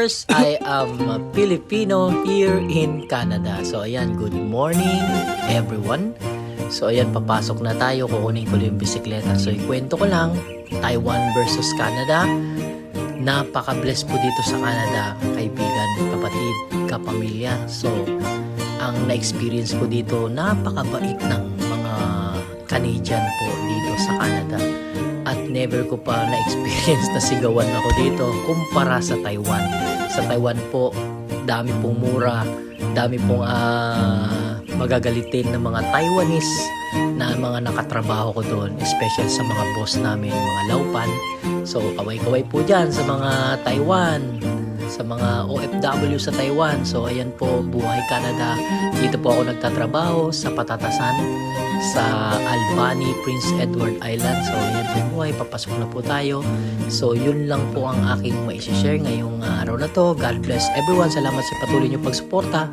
course, I am a Filipino here in Canada. So ayan, good morning everyone. So ayan, papasok na tayo. Kukunin ko yung bisikleta. So ikwento ko lang, Taiwan versus Canada. Napaka-bless po dito sa Canada, kaibigan, kapatid, kapamilya. So, ang na-experience ko dito, napakabait ng mga Canadian po dito sa Canada. At never ko pa na-experience na sigawan ako dito kumpara sa Taiwan. Sa Taiwan po, dami pong mura, dami pong ah, magagalitin ng mga Taiwanese na mga nakatrabaho ko doon, especially sa mga boss namin, mga laupan. So, kaway-kaway po dyan sa mga Taiwan, sa mga OFW sa Taiwan. So, ayan po, Buhay Canada. Dito po ako nagtatrabaho sa Patatasan sa Albany, Prince Edward Island. So, ayan po buhay. Papasok na po tayo. So, yun lang po ang aking maisishare ngayong araw na to. God bless everyone. Salamat sa patuloy niyo pagsuporta.